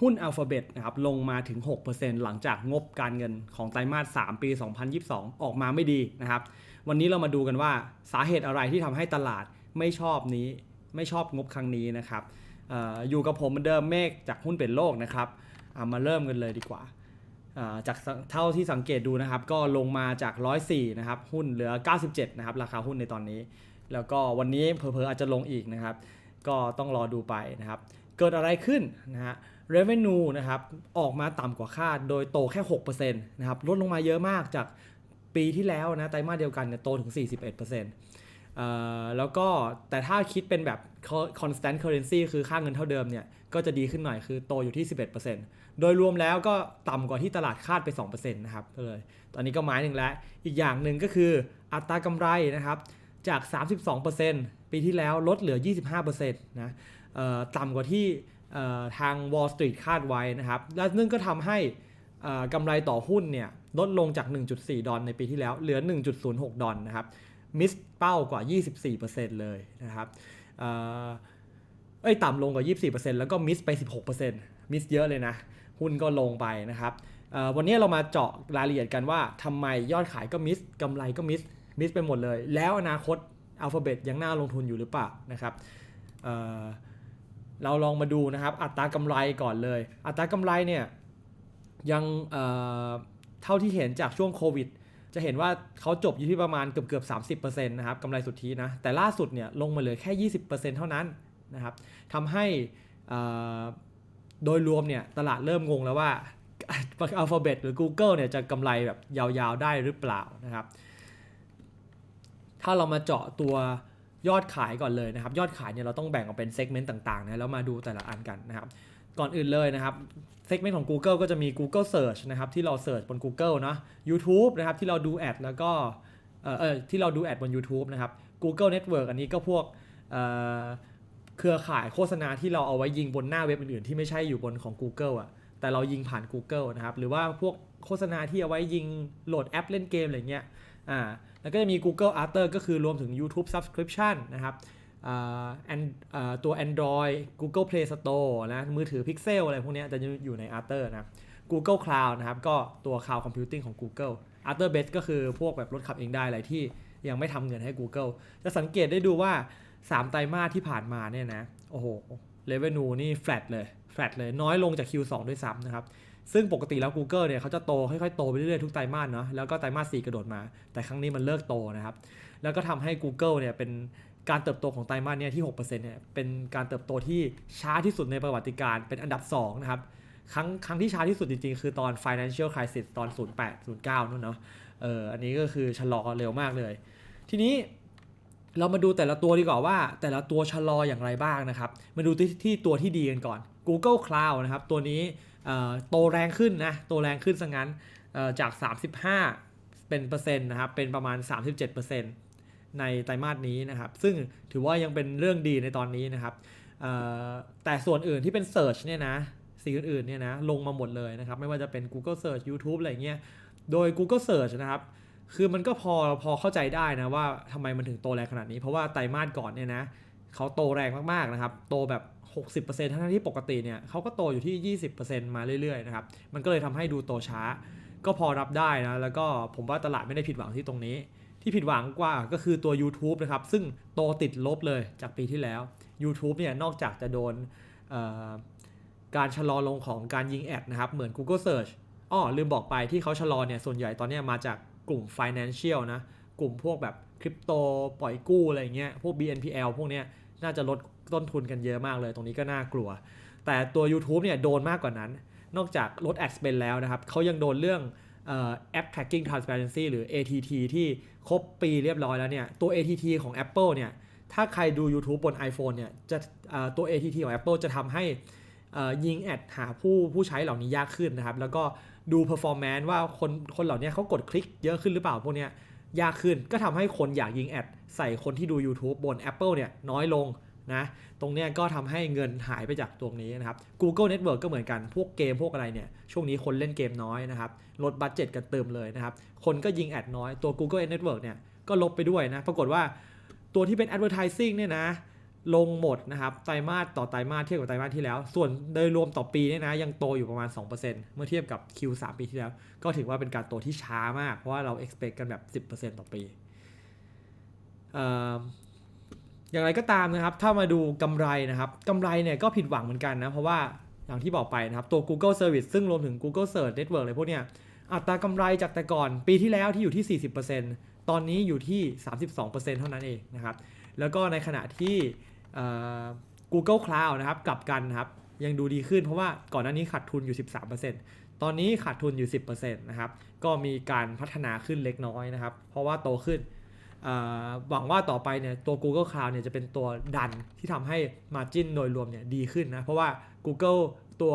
หุ้น Alphabet นะครับลงมาถึง 6%หลังจากงบการเงินของไตรมาส 3 ปี 2022 ออกมาไม่ดีนะครับ วันนี้เรามาดูกันว่าสาเหตุอะไรที่ทำให้ตลาดไม่ชอบนี้ ไม่ชอบงบครั้งนี้นะครับอออยู่กับผมเหมือนเดิมเมฆจากหุ้นเป็นโลกนะครับมาเริ่มกันเลยดีกว่า จากเท่าที่สังเกตดูนะครับ ก็ลงมาจาก 104 นะครับ หุ้นเหลือ 97 นะครับ ราคาหุ้นในตอนนี้ แล้วก็วันนี้เผลอๆอาจจะลงอีกนะครับ ก็ต้องรอดูไปนะครับ เกิดอะไรขึ้นนะฮะ revenue นะครับออกมาต่ำกว่าคาด โดยโตแค่6%นะครับลดลงมาเยอะมากจากปีที่แล้วนะไตรมาสเดียวกันเนี่ยโตถึง 41%เอ่อแล้วก็แต่ถ้าคิดเป็นแบบ constant currency คือค่าเงินเท่าเดิมเนี่ยก็จะดีขึ้นหน่อยคือโตอยู่ที่ 11%โดยรวมแล้วก็ต่ำกว่าที่ตลาดคาดไป 2%นะครับเลยตอนนี้ก็ไม้หนึ่งแล้ว อีกอย่างหนึ่งก็คืออัตรากำไรนะครับจาก 32%ปีที่แล้วลดเหลือ 25%นะเอ่อต่ำกว่าที่ ทาง Wall Street คาดไว้นะครับ และนั่นก็ทำให้กำไรต่อหุ้นเนี่ยลดลงจาก 1.4 ดอลในปีที่แล้ว เหลือ 1.06 ดอลนะครับ มิสเป้ากว่า 24%เลยนะครับเอ้ยต่ำลงกว่า 24%แล้วก็มิสไป 16%มิสเยอะเลยนะ หุ้นก็ลงไปนะครับ วันนี้เรามาเจาะรายละเอียดกันว่าทำไมยอดขายก็มิสกำไรก็มิส มิสไปหมดเลย แล้วอนาคต Alphabet ยังน่าลงทุนอยู่หรือเปล่านะครับ เราลองมาดูนะครับ อัตรากำไรก่อนเลย อัตรากำไรเนี่ยยังเเท่าที่เห็นจากช่วงโควิด จะเห็นว่าเขาจบอยู่ที่ประมาณเกือบเกือบ30%นะครับกำไรสุทธินะ แต่ล่าสุดเนี่ยลงมาเหลือแค่20%เท่านั้นนะครับทำให้โดยรวมเนี่ยตลาดเริ่มงงแล้วว่า Alphabet หรือ Google เนี่ยจะกำไรแบบยาวๆได้หรือเปล่านะครับ ถ้าเรามาเจาะตัว ยอดขายก่อนเลยนะครับ ยอดขายเนี่ยเราต้องแบ่งออกเป็นเซกเมนต์ต่างๆนะแล้วมาดูแต่ละอันกันนะครับ ก่อนอื่นเลยนะครับเซกเมนต์ของ Google ก็จะมี Google Search นะครับที่เราเสิร์ชบน Google เนาะ YouTube นะครับที่เราดูแอดแล้วก็เออเออที่เราดูแอดบน YouTube นะครับ Google Network อันนี้ก็พวกเเครือข่ายโฆษณาที่เราเอาไว้ยิงบนหน้าเว็บอื่นๆ ที่ไม่ใช่อยู่บนของ Google อะแต่เรายิงผ่าน Google นะครับ หรือว่าพวกโฆษณาที่เอาไว้ยิงโหลดแอปเล่นเกมอะไรเงี้ยอ่า แล้วก็จะมี Google Other ก็คือรวมถึง YouTube Subscription นะครับตัว Android Google Play Store นะมือถือ Pixel อะไรพวกนี้จะอยู่ใน Arter นะ Google Cloud นะครับ ก็ตัว Cloud Computing ของ Google Arter Base ก็คือพวกแบบรถขับเองได้อะไรที่ยังไม่ทำเงินให้ Google จะสังเกตได้ดูว่า 3 ไตรมาสที่ผ่านมาเนี่ยนะ โอ้โห revenue นี่ flat เลย flat เลยน้อยลงจาก Q2 ด้วยซ้ำนะครับ ซึ่งปกติแล้ว Google เนี่ยเขาจะโตค่อยๆโตไปเรื่อยๆทุกไตรมาสเนาะแล้วก็ไตรมาส4กระโดดมา แต่ครั้งนี้มันเลิกโตนะครับ แล้วก็ทำให้ Google เนี่ยเป็นการเติบโตของไตรมาสเนี่ยที่6%เนี่ยเป็นการเติบโตที่ช้าที่สุดในประวัติการเป็นอันดับ2นะครับครั้งครั้งที่ช้าที่สุดจริงๆ คือตอน financial crisis ตอน 08 09นู่นเนาะเอออันนี้ก็คือชะลอเร็วมากเลย ทีนี้เรามาดูแต่ละตัวดีกว่าว่า แต่ละตัวชะลออย่างไรบ้างนะครับ มาดูที่ที่ตัวที่ดีกันก่อน Google Cloud นะครับตัวนี้ โตแรงขึ้นนะ โตแรงขึ้นซะงั้นเอ่อจาก 35 เป็นเปอร์เซ็นต์นะครับ เป็นประมาณ 37%ในไตรมาสนี้นะครับ ซึ่งถือว่ายังเป็นเรื่องดีในตอนนี้นะครับ แต่ส่วนอื่นที่เป็น Search เนี่ยนะสิ่งอื่นๆเนี่ยนะลงมาหมดเลยนะครับ ไม่ว่าจะเป็น Google Search YouTube อะไรเงี้ย โดย Google Search นะครับ คือมันก็พอพอเข้าใจได้นะว่าทำไมมันถึงโตแรงขนาดนี้ เพราะว่าไตรมาสก่อนเนี่ยนะเขาโตแรงมากๆนะครับ โตแบบ 60%ทั้งที่ปกติเนี่ยเขาก็โตอยู่ที่ 20%มาเรื่อยๆนะครับ มันก็เลยทำให้ดูโตช้า ก็พอรับได้นะ แล้วก็ผมว่าตลาดไม่ได้ผิดหวังที่ตรงนี้ ที่ผิดหวังกว่าก็คือตัว YouTube นะครับ ซึ่งโตติดลบเลยจากปีที่แล้ว YouTube เนี่ยนอกจากจะโดนการชะลอลงของการยิงแอดนะครับ เหมือน Google Search อ้อลืมบอกไปที่เขาชะลอเนี่ยส่วนใหญ่ตอนนี้มาจากกลุ่ม Financial นะ กลุ่มพวกแบบคริปโตปล่อยกู้อะไรเงี้ย พวก BNPL พวกเนี้ยน่าจะลด ต้นทุนกันเยอะมากเลย ตรงนี้ก็น่ากลัว แต่ตัว YouTube เนี่ยโดนมากกว่านั้น นอกจากลด ad spend แล้วนะครับเขายังโดนเรื่องเอ่อ App Tracking Transparency หรือ ATT ที่ครบปีเรียบร้อยแล้วเนี่ย ตัว ATT ของ Apple เนี่ย ถ้าใครดู YouTube บน iPhone เนี่ย จะตัว ATT ของ Apple จะทำให้ยิงแอดหาผู้ผู้ใช้เหล่านี้ยากขึ้นนะครับ แล้วก็ดู performance ว่าคนคนเหล่านี้เขากดคลิกเยอะขึ้นหรือเปล่าพวกเนี้ยยากขึ้น ก็ทำให้คนอยากยิงแอดใส่คนที่ดู YouTube บน Apple เนี่ยน้อยลง นะตรงนี้ก็ทำให้เงินหายไปจากตรงนี้นะครับ Google Network ก็เหมือนกันพวกเกมพวกอะไรเนี่ยช่วงนี้คนเล่นเกมน้อยนะครับลดบัตเจ็ตกันเติมเลยนะครับ คนก็ยิงแอดน้อยตัว Google Network เนี่ยก็ลบไปด้วยนะ ปรากฏว่าตัวที่เป็น advertising เนี่ยนะลงหมดนะครับไตรมาสต่อไตรมาสเทียบกับไตรมาสที่แล้ว ส่วนโดยรวมต่อปีเนี่ยนะยังโตอยู่ประมาณ 2%เมื่อเทียบกับ Q3 ปีที่แล้ว ก็ถือว่าเป็นการโตที่ช้ามาก เพราะว่าเรา expect กันแบบ 10%ต่อปี อย่างไรก็ตามนะครับ ถ้ามาดูกำไรนะครับกำไรเนี่ยก็ผิดหวังเหมือนกันนะ เพราะว่าอย่างที่บอกไปนะครับ ตัว Google Service ซึ่งรวมถึง Google Search Network อะไรพวกเนี้ยอัตรากำไรจากแต่ก่อน ปีที่แล้วที่อยู่ที่ 40%ตอนนี้อยู่ที่ 32%เท่านั้นเองนะครับ แล้วก็ในขณะที่ Google Cloud นะครับกลับกันนะครับยังดูดีขึ้นเพราะว่าก่อนหน้านี้ขาดทุนอยู่ 13%ตอนนี้ขาดทุนอยู่ 10%นะครับ ก็มีการพัฒนาขึ้นเล็กน้อยนะครับ เพราะว่าโตขึ้น หวังว่าต่อไปเนี่ยตัว Google Cloud เนี่ยจะเป็นตัวดันที่ทำให้ Margin โดยรวมเนี่ยดีขึ้นนะ เพราะว่า Google ตัว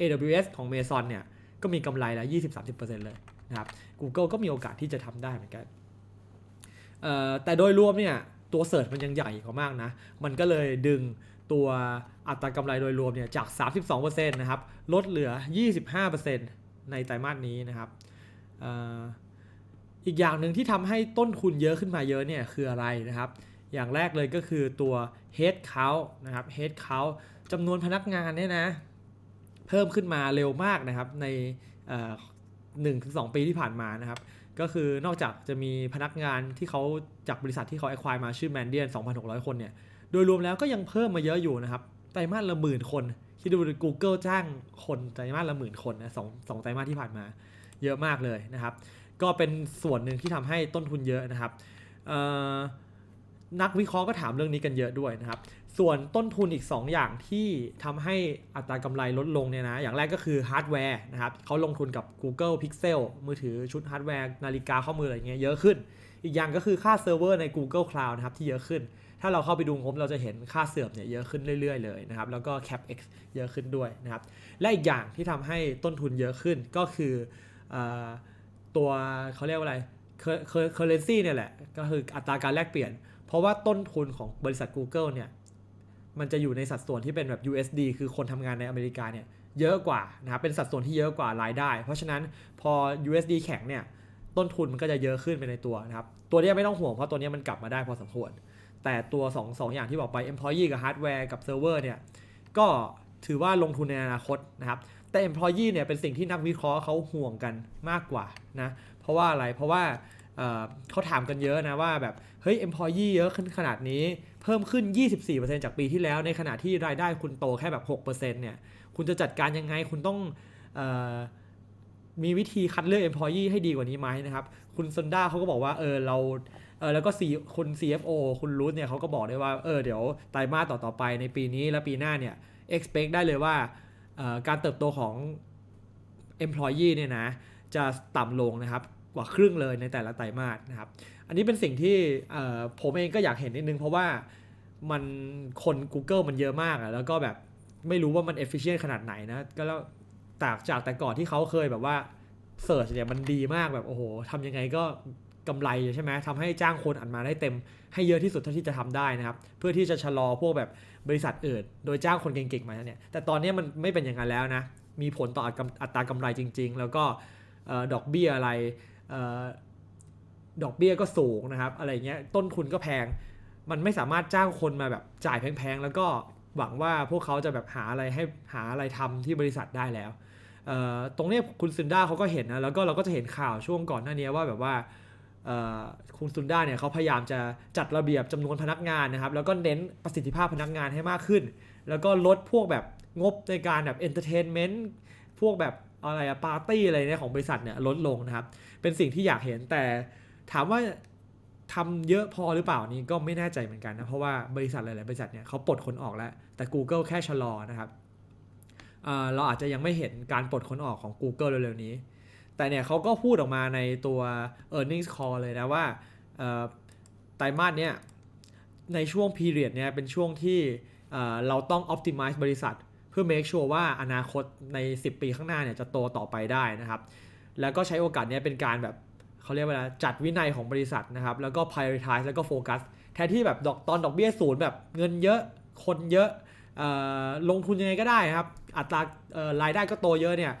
AWS ของ Amazon เนี่ยก็มีกำไรแล้ว 20-30%เลยนะครับ Google ก็มีโอกาสที่จะทำได้เหมือนกันแต่โดยรวมเนี่ยตัวเสิร์ชมันยังใหญ่กว่ามากนะ มันก็เลยดึงตัวอัตรากำไรโดยรวมเนี่ยจาก 32%นะครับ ลดเหลือ 25%ในไตรมาสนี้นะครับ อีกอย่างหนึ่งที่ทำให้ต้นทุนเยอะขึ้นมาเยอะเนี่ยคืออะไรนะครับ อย่างแรกเลยก็คือตัว head count นะครับ head count จำนวนพนักงานเนี่ยนะเพิ่มขึ้นมาเร็วมากนะครับในหนึ่งถึงสองปีที่ผ่านมานะครับ ก็คือนอกจากจะมีพนักงานที่เขาจากบริษัทที่เขา acquire มาชื่อ Mandiant 2,600 คนเนี่ย โดยรวมแล้วก็ยังเพิ่มมาเยอะอยู่นะครับไตรมาสละหมื่นคนคิดดู Google จ้างคนไตรมาสละหมื่นคนนะสองสองไตรมาสที่ผ่านมาเยอะมากเลยนะครับ ก็เป็นส่วนหนึ่งที่ทำให้ต้นทุนเยอะนะครับนักวิเคราะห์ก็ถามเรื่องนี้กันเยอะด้วยนะครับ ส่วนต้นทุนอีก 2 อย่างที่ทำให้อัตรากำไรลดลงเนี่ยนะ อย่างแรกก็คือฮาร์ดแวร์นะครับเขาลงทุนกับ Google Pixel มือถือชุดฮาร์ดแวร์นาฬิกาข้อมืออะไรเงี้ยเยอะขึ้น อีกอย่างก็คือค่าเซิร์ฟเวอร์ใน Google Cloud นะครับที่เยอะขึ้น ถ้าเราเข้าไปดูงบเราจะเห็นค่าเสื่อมเนี่ยเยอะขึ้นเรื่อยๆเลยนะครับ แล้วก็ CapEx เยอะขึ้นด้วยนะครับ และอีกอย่างที่ทำให้ต้นทุนเยอะขึ้นก็คืออ ตัวเขาเรียกว่าอะไร currency เนี่ยแหละ ก็คืออัตราการแลกเปลี่ยน เพราะว่าต้นทุนของบริษัท Google เนี่ย มันจะอยู่ในสัดส่วนที่เป็นแบบ USD คือคนทำงานในอเมริกาเนี่ย เยอะกว่านะครับเป็นสัดส่วนที่เยอะกว่ารายได้ เพราะฉะนั้นพอ USD แข็งเนี่ย ต้นทุนมันก็จะเยอะขึ้นไปในตัวนะครับ ตัวนี้ไม่ต้องห่วงเพราะตัวนี้มันกลับมาได้พอสมควร แต่ตัว2องสองอย่างที่บอกไป employee กับ hardware กับ server เนี่ย ก็ถือว่าลงทุนในอนาคตนะครับ แต่ employee เนี่ยเป็นสิ่งที่นักวิเคราะห์เขาห่วงกันมากกว่านะเพราะว่าอะไรเพราะว่าเเขาถามกันเยอะนะว่าแบบเฮ้ย employee เยอะขึ้นขนาดนี้เพิ่มขึ้น 24%จากปีที่แล้ว ในขณะที่รายได้คุณโตแค่แบบ6%เนี่ยคุณจะจัดการยังไงคุณต้องออมีวิธีคัดเลือก employee ให้ดีกว่านี้ไหมนะครับ คุณซันด้าเขาก็บอกว่าเออเราเออแล้วก็ C คุณ CFO คุณรูทเนี่ยเขาก็บอกได้ว่าเออเดี๋ยวไตรมาสต่อๆไปในปีนี้และปีหน้าเนี่ย expect ได้เลยว่า การเติบโตของ employee เนี่ยนะจะต่ำลงนะครับกว่าครึ่งเลยในแต่ละไตรมาสนะครับ อันนี้เป็นสิ่งที่ผมเองก็อยากเห็นนิดนึง เพราะว่ามันคน Google มันเยอะมากอะแล้วก็แบบไม่รู้ว่ามัน efficient ขนาดไหนนะ ก็แล้วจากจากแต่ก่อนที่เขาเคยแบบว่า Search เนี่ยมันดีมากแบบโอ้โหทำยังไงก็ กำไรใช่ไหมทำให้จ้างคนอันมาได้เต็ม ให้เยอะที่สุดเท่าที่จะทำได้นะครับ เพื่อที่จะชะลอพวกแบบบริษัทอื่นโดยจ้างคนเก่งๆมาเนี่ย แต่ตอนนี้มันไม่เป็นอย่างนั้นแล้วนะ มีผลต่ออัตรากำไรจริง ๆ แล้วก็ดอกเบี้ยอะไรออดอกเบี้ยก็สูงนะครับ อะไรเงี้ย ต้นทุนก็แพง มันไม่สามารถจ้างคนมาแบบจ่ายแพงๆ แล้วก็หวังว่าพวกเขาจะแบบหาอะไรให้หาอะไรทำที่บริษัทได้แล้ว ตรงนี้คุณซุนด้าเขาก็เห็นนะ แล้วก็เราก็จะเห็นข่าวช่วงก่อนหน้านี้ว่าแบบว่า คุณซุนด้าเนี่ยเขาพยายามจะจัดระเบียบจำนวนพนักงานนะครับแล้วก็เน้นประสิทธิภาพพนักงานให้มากขึ้น แล้วก็ลดพวกแบบงบในการแบบเอนเตอร์เทนเมนต์พวกแบบอะไรอะปาร์ตี้อะไรเนี่ยของบริษัทเนี่ยลดลงนะครับ เป็นสิ่งที่อยากเห็นแต่ถามว่าทำเยอะพอหรือเปล่านี่ก็ไม่แน่ใจเหมือนกันนะ เพราะว่าบริษัทหลาย ๆ บริษัทเนี่ยเขาปลดคนออกแล้ว แต่ Google แค่ชะลอนะครับเอ่อเราอาจจะยังไม่เห็นการปลดคนออกของ Google เร็ว ๆ นี้ แต่เนี่ยเขาก็พูดออกมาในตัว e a r n i n g s call เลยนะว่าไตรมาสเนี่ยในช่วง period เนี่ยเป็นช่วงที่เเราต้อง optimize บริษัท เพื่อ make sure ว่าอนาคตใน 10 ปีข้างหน้าเนี่ยจะโตต่อไปได้นะครับ แล้วก็ใช้โอกาสเนี้ยเป็นการแบบเขาเรียกว่าอะไรจัดวินัยของบริษัทนะครับ แล้วก็ prioritize แล้วก็โฟกัสแทนที่แบบดอกตอนดอกเบี้ยศูนย์แบบเงินเยอะคนเยอะออลงทุนยังไงก็ได้ครับ อัตรารายได้ก็โตเยอะเนี่ย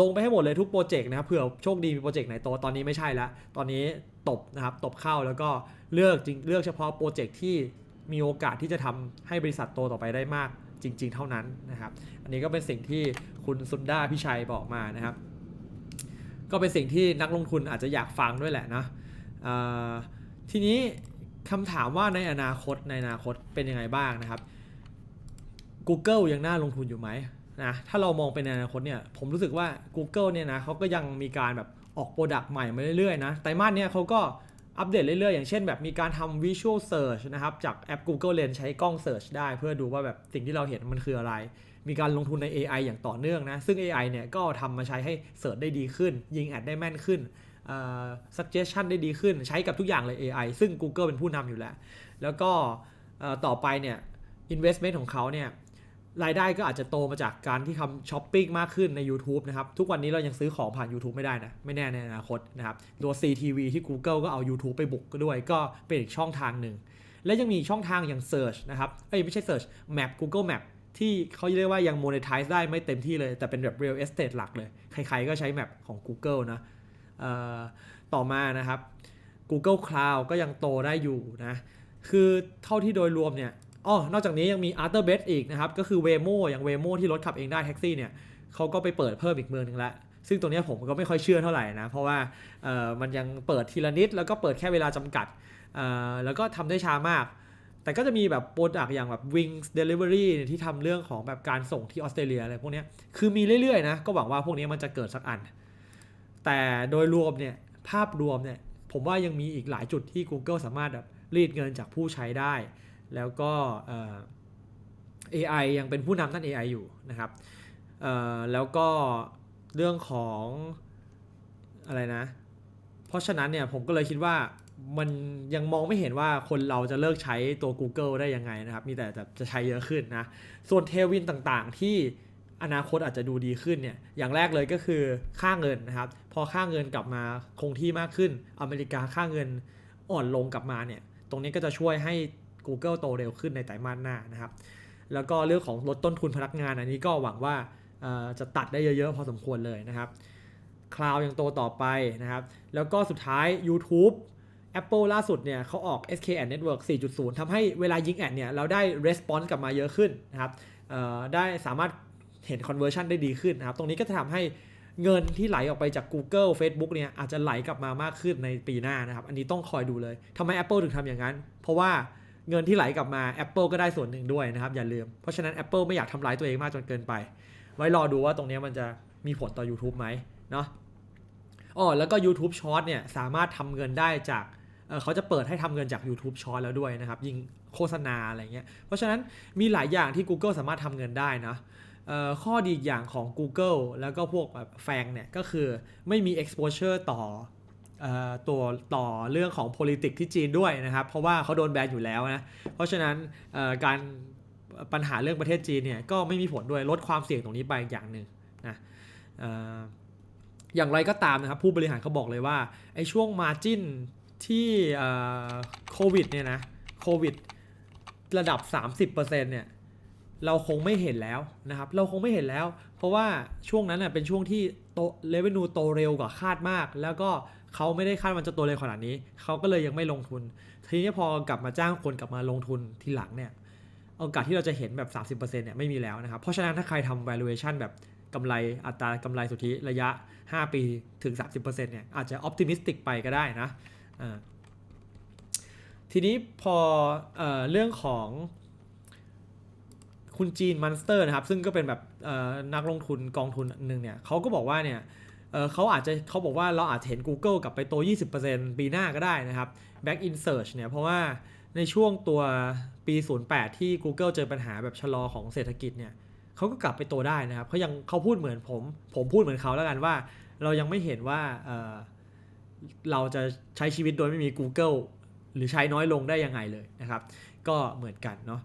ลงไปให้หมดเลยทุกโปรเจกต์นะครับเผื่อโชคดีมีโปรเจกต์ไหนโตตอนนี้ไม่ใช่แล้วตอนนี้ตบนะครับตบเข้าแล้วก็เลือกจริงเลือกเฉพาะโปรเจกต์ที่มีโอกาสที่จะทำให้บริษัทโตต่อไปได้มากจริง ๆ เท่านั้นนะครับ อันนี้ก็เป็นสิ่งที่คุณสุนดาพิชัยบอกมานะครับ ก็เป็นสิ่งที่นักลงทุนอาจจะอยากฟังด้วยแหละนะทีนี้คำถามว่าในอนาคตในอนาคตเป็นยังไงบ้างนะครับ Google ยังน่าลงทุนอยู่ไหม นะถ้าเรามองเป็นในอนาคตเนี่ยผมรู้สึกว่า Google เนี่ยนะเขาก็ยังมีการแบบออกโปรดักต์ใหม่มาเรื่อยๆนะไตรมาสเนี่ยเขาก็อัปเดตเรื่อยๆ อย่างเช่นแบบมีการทำ Visual Search นะครับ จากแอป Google Lens ใช้กล้อง Search ได้เพื่อดูว่าแบบสิ่งที่เราเห็นมันคืออะไร มีการลงทุนใน AI อย่างต่อเนื่องนะ ซึ่ง AI เนี่ยก็ทำมาใช้ให้เสิร์ชได้ดีขึ้น ยิงแอดได้แม่นขึ้น suggestion ได้ดีขึ้น ใช้กับทุกอย่างเลย AI ซึ่ง Google เป็นผู้นำอยู่แล้ว แล้วก็ต่อไปเนี่ย investment ของเขาเนี่ย รายได้ก็อาจจะโตมาจากการที่ทำช้อปปิ้งมากขึ้นใน YouTube นะครับ ทุกวันนี้เรายังซื้อของผ่าน YouTube ไม่ได้นะ ไม่แน่ในอนาคตนะครับตัว CTV ที่ Google ก็เอา YouTube ไปบุกก็ด้วย ก็เป็นอีกช่องทางหนึ่ง และยังมีช่องทางอย่าง Search นะครับ เอ้ย ไม่ใช่ Search Map Google Map ที่เขาเรียกว่ายัง monetize ได้ไม่เต็มที่เลย แต่เป็นแบบ real estate หลักเลย ใครๆก็ใช้ Map ของ Google นะต่อมานะครับ Google Cloud ก็ยังโตได้อยู่นะคือเท่าที่โดยรวมเนี่ย อ๋อนอกจากนี้ยังมี a r t h u r b e t อีกนะครับ ก็คือ Waymo อย่าง Waymo ที่รถขับเองได้แท็กซี่เนี่ยเขาก็ไปเปิดเพิ่มอีกเมืองหนึงล้วซึ่งตัวเนี้ผมก็ไม่ค่อยเชื่อเท่าไหร่นะ เพราะว่ามันยังเปิดทีละนิด แล้วก็เปิดแค่เวลาจำกัด แล้วก็ทำได้ช้ามาก แต่ก็จะมีแบบโปรดักต์อย่างแบบ Wings Delivery เนี่ที่ทำเรื่องของแบบการส่งที่ออสเตรเลียอะไรพวกนี้คือมีเรื่อยๆนะ ก็หวังว่าพวกนี้มันจะเกิดสักอัน แต่โดยรวมเนี่ยภาพรวมเนี่ยผมว่ายังมีอีกหลายจุดที่ Google สามารถแบบรีดเงินจากผู้ใช้ได้ แล้วก็ AI ยังเป็นผู้นำด้าน AI อยู่นะครับแล้วก็เรื่องของอะไรนะ เพราะฉะนั้นเนี่ยผมก็เลยคิดว่ามันยังมองไม่เห็นว่าคนเราจะเลิกใช้ตัว Google ได้ยังไงนะครับ มีแต่จะจะใช้เยอะขึ้นนะ ส่วนเทวินต่างๆ ที่อนาคตอาจจะดูดีขึ้นเนี่ย อย่างแรกเลยก็คือค่าเงินนะครับ พอค่าเงินกลับมาคงที่มากขึ้น อเมริกาค่าเงินอ่อนลงกลับมาเนี่ย ตรงนี้ก็จะช่วยให้ Google โตเร็วขึ้นในไตรมาสหน้านะครับ แล้วก็เรื่องของลดต้นทุนพนักงานอันนี้ก็หวังว่าจะตัดได้เยอะๆ พอสมควรเลยนะครับคลาวยังโตต่อไปนะครับ แล้วก็สุดท้าย YouTube Apple ล่าสุดเนี่ยเขาออก SK Ad Network 4.0 ทำให้เวลายิงแอดเนี่ยเราได้ response กลับมาเยอะขึ้นนะครับได้สามารถเห็น conversion ได้ดีขึ้นนะครับ ตรงนี้ก็จะทำให้เงินที่ไหลออกไปจาก Google Facebook เนี่ยอาจจะไหลกลับมามากขึ้นในปีหน้านะครับ อันนี้ต้องคอยดูเลยทำไม Apple ถึงทำอย่างนั้น เพราะว่า เงินที่ไหลกลับมา Apple ก็ได้ส่วนหนึ่งด้วยนะครับอย่าลืม เพราะฉะนั้น Apple ไม่อยากทำร้ายตัวเองมากจนเกินไป ไว้รอดูว่าตรงนี้มันจะมีผลต่อ YouTube ไหมเนาะอ๋อแล้วก็ YouTube Short เนี่ยสามารถทำเงินได้จากเเขาจะเปิดให้ทำเงินจาก YouTube Short แล้วด้วยนะครับ ยิงโฆษณาอะไรเงี้ย เพราะฉะนั้นมีหลายอย่างที่ Google สามารถทำเงินได้นะเอ่อข้อดีอีกอย่างของ Google แล้วก็พวกแบบแฟงเนี่ยก็คือไม่มี exposure ต่อ ตัวต่อเรื่องของ politics ที่จีนด้วยนะครับ เพราะว่าเขาโดนแบนอยู่แล้วนะ เพราะฉะนั้นการปัญหาเรื่องประเทศจีนเนี่ยก็ไม่มีผลด้วยลดความเสี่ยงตรงนี้ไปอีกอย่างหนึ่งนะออย่างไรก็ตามนะครับผู้บริหารเขาบอกเลยว่าไอ้ช่วงมาจิ้นที่โควิดเนี่ยนะโควิดระดับ 30%เนี่ยเราคงไม่เห็นแล้วนะครับ เราคงไม่เห็นแล้ว เพราะว่าช่วงนั้นเน่ยเป็นช่วงที่โตเลเวนูโตเร็วกว่าคาดมาก แล้วก็ เขาไม่ได้คาดมันจะโตเร็วขนาดนี้ เขาก็เลยยังไม่ลงทุน ทีนี้พอกลับมาจ้างคนกลับมาลงทุนทีหลังเนี่ยโอกาสที่เราจะเห็นแบบ 30%เนี่ยไม่มีแล้วนะครับ เพราะฉะนั้นถ้าใครทำ valuation แบบกำไรอัตรากำไรสุทธิระยะ 5 ปีถึง 30%เนี่ยอาจจะ optimistic ไปก็ได้นะอ่าทีนี้พอเออเรื่องของคุณจีนมันสเตอร์นะครับ ซึ่งก็เป็นแบบนักลงทุนกองทุนหนึ่งเนี่ยเขาก็บอกว่าเนี่ย เเขาอาจจะเขาบอกว่าเราอาจจะเห็น Google กลับไปโต 20%ปีหน้าก็ได้นะครับ back in search เนี่ยเพราะว่าในช่วงตัวปี 08 ที่ Google เจอปัญหาแบบชะลอของเศรษฐกิจเนี่ยเขาก็กลับไปโตได้นะครับเขายังเขาพูดเหมือนผม ผมพูดเหมือนเขาแล้วกันว่า เรายังไม่เห็นว่าเเราจะใช้ชีวิตโดยไม่มี Google หรือใช้น้อยลงได้ยังไงเลยนะครับ ก็เหมือนกันเนาะ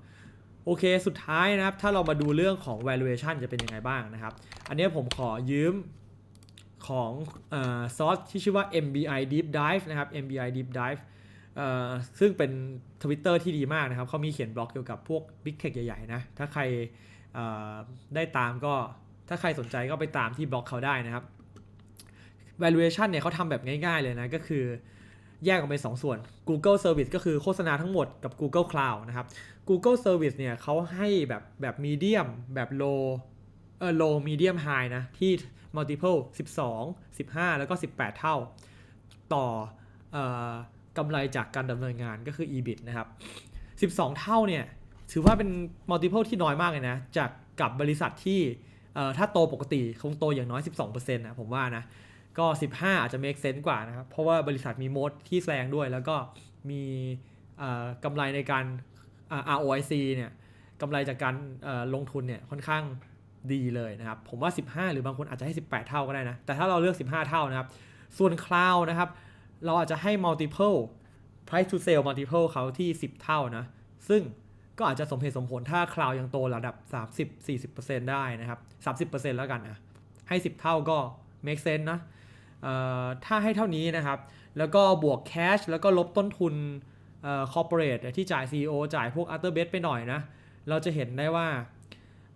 โอเค สุดท้ายนะครับ ถ้าเรามาดูเรื่องของ valuation จะเป็นยังไงบ้างนะครับ อันนี้ผมขอยืม ของซอสที่ชื่อว่า MBI Deep Dive นะครับ MBI Deep Dive ซึ่งเป็น Twitter ที่ดีมากนะครับเขามีเขียนบล็อกเกี่ยวกับพวก Big Tech ใหญ่ๆนะ ถ้าใครได้ตามก็ถ้าใครสนใจก็ไปตามที่บล็อกเขาได้นะครับ valuation เนี่ยเขาทำแบบง่ายๆเลยนะ ก็คือแยกออกเป็นสองส่วน Google Service ก็คือโฆษณาทั้งหมดกับ Google Cloud นะครับ Google Service เนี่ยเขาให้แบบแบบ medium แบบ low เออ low medium high นะ ที่ multiple 12 15 แล้วก็ 18 เท่า ต่อออกำไรจากการดำเนินงานก็คือ EBIT นะครับ 12 เท่าเนี่ย ถือว่าเป็น multiple ที่น้อยมากเลยนะ จากกับบริษัทที่ถ้าโตปกติคงโตอย่างน้อย 12%นะผมว่านะ ก็ 15 อาจจะ make sense กว่านะครับ เพราะว่าบริษัทมีโมดที่แซงด้วยแล้วก็มีกำไรในการ ROIC เนี่ยกำไรจากการลงทุนเนี่ยค่อนข้าง ดีเลยนะครับ ผมว่า 15 หรือบางคนอาจจะให้ 18 เท่าก็ได้นะ แต่ถ้าเราเลือก 15 เท่านะครับ ส่วน Cloud นะครับ เราอาจจะให้ multiple price to sale multiple เขาที่ 10 เท่านะ ซึ่งก็อาจจะสมเหตุสมผลถ้า Cloud ยังโตระดับ 30-40%ได้นะครับ 30%แล้วกันนะ ให้ 10 เท่าก็ make sense นะถ้าให้เท่านี้นะครับ แล้วก็บวกแคชแล้วก็ลบต้นทุนเอ่อ corporate ที่จ่าย CEO จ่ายพวก after bet ไปหน่อยนะ เราจะเห็นได้ว่า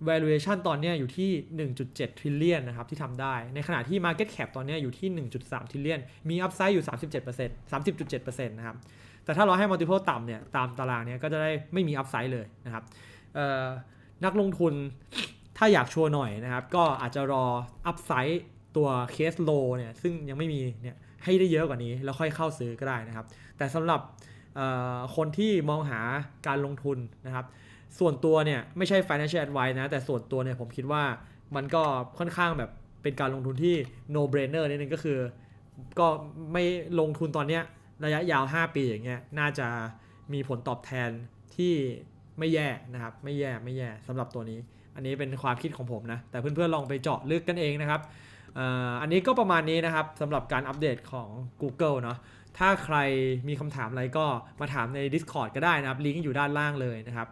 valuation ตอนนี้อยู่ที่ 1.7 trillion นะครับที่ทำได้ ในขณะที่ market cap ตอนนี้อยู่ที่ 1.3 trillion มี upside อยู่ 37% 30.7%นะครับ แต่ถ้าเราให้ multiple ต่ำเนี่ย ตามตารางเนี้ยก็จะได้ไม่มี upside เลยนะครับนักลงทุนถ้าอยากชัวร์หน่อยนะครับ ก็อาจจะรอ upside ตัว case low เนี่ยซึ่งยังไม่มีเนี่ยให้ได้เยอะกว่านี้ แล้วค่อยเข้าซื้อก็ได้นะครับ แต่สำหรับคนที่มองหาการลงทุนนะครับ ส่วนตัวเนี่ยไม่ใช่ financial advice นะ แต่ส่วนตัวเนี่ยผมคิดว่ามันก็ค่อนข้างแบบเป็นการลงทุนที่ no brainer นิดนึงก็คือ ก็ไม่ลงทุนตอนเนี้ยระยะยาว 5 ปีอย่างเงี้ยน่าจะมีผลตอบแทนที่ไม่แย่นะครับ ไม่แย่ไม่แย่สำหรับตัวนี้ อันนี้เป็นความคิดของผมนะ แต่เพื่อนๆลองไปเจาะลึกกันเองนะครับอันนี้ก็ประมาณนี้นะครับสำหรับการอัปเดตของ Google เนาะถ้าใครมีคำถามอะไรก็มาถามใน Discord ก็ได้นะครับลิงก์อยู่ด้านล่างเลยนะครับ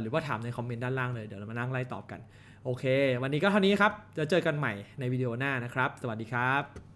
หรือว่าถามในคอมเมนต์ด้านล่างเลยเดี๋ยวเรามานั่งไล่ตอบกัน โอเค วันนี้ก็เท่านี้ครับจะเจอกันใหม่ในวิดีโอหน้านะครับ สวัสดีครับ